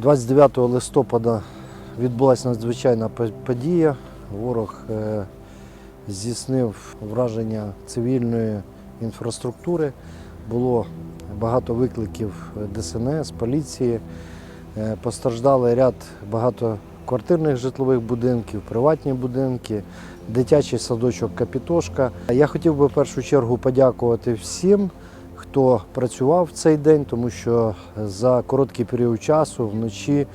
29 листопада відбулася надзвичайна подія. Ворог е, здійснив враження цивільної інфраструктури. Було багато викликів ДСНС, поліції. Е, Постраждали ряд багатоквартирних житлових будинків, приватні будинки, дитячий садочок Капітошка. Я хотів би в першу чергу подякувати всім, хто працював в цей день, тому що за короткий період часу вночі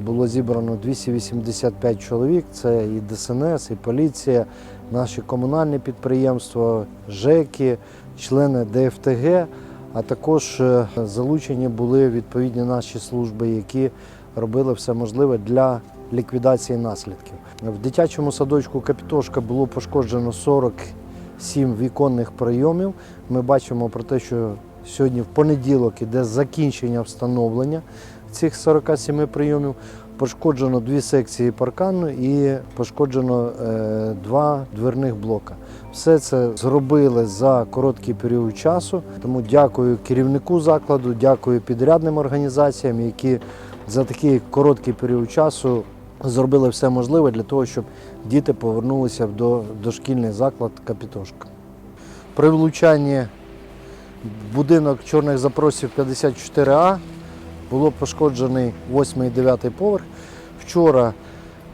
було зібрано 285 чоловік. Це і ДСНС, і поліція, наші комунальні підприємства, ЖЕКи, члени ДФТГ. А також е, залучені були відповідні наші служби, які робили все можливе для ліквідації наслідків. В дитячому садочку Капітошка було пошкоджено 47 віконних прийомів. Ми бачимо про те, що сьогодні в понеділок іде закінчення встановлення цих 47 прийомів. Пошкоджено дві секції паркану і пошкоджено е, два дверних блока. Все це зробили за короткий період часу. Тому дякую керівнику закладу, дякую підрядним організаціям, які за такий короткий період часу зробили все можливе для того, щоб діти повернулися до, дошкільний заклад Капітошка. При влучанні будинок чорних запросів 54А було пошкоджений 8 і 9 поверх. Вчора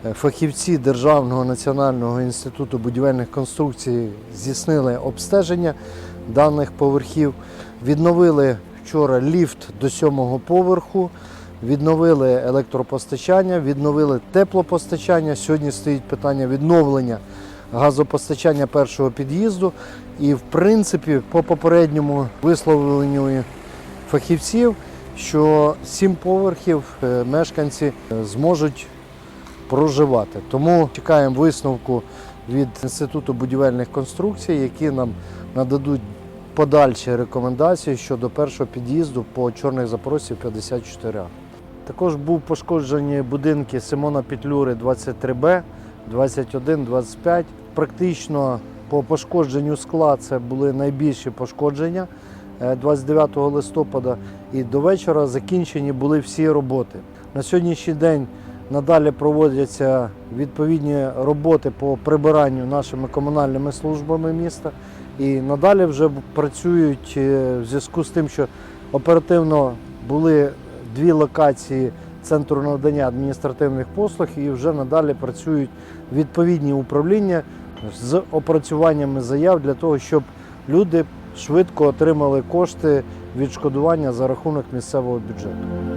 е, фахівці Державного національного інституту будівельних конструкцій здійснили обстеження даних поверхів, відновили вчора ліфт до сьомого поверху, відновили електропостачання, відновили теплопостачання. Сьогодні стоїть питання відновлення газопостачання першого під'їзду. І, в принципі, по попередньому висловленню фахівців, що сім поверхів е, мешканці е, зможуть проживати. Тому чекаємо висновку від Інституту будівельних конструкцій, які нам нададуть подальші рекомендації щодо першого під'їзду по чорних запросів 54А. Також був пошкоджені будинки Симона Петлюри 23Б, 21, 25. Практично по пошкодженню скла це були найбільші пошкодження е, 29 листопада. І до вечора закінчені були всі роботи. На сьогоднішній день надалі проводяться відповідні роботи по прибиранню нашими комунальними службами міста. І надалі вже працюють е, в зв'язку з тим, що оперативно були дві локації центру надання адміністративних послуг, і вже надалі працюють відповідні управління з опрацюваннями заяв для того, щоб люди швидко отримали кошти відшкодування за рахунок місцевого бюджету.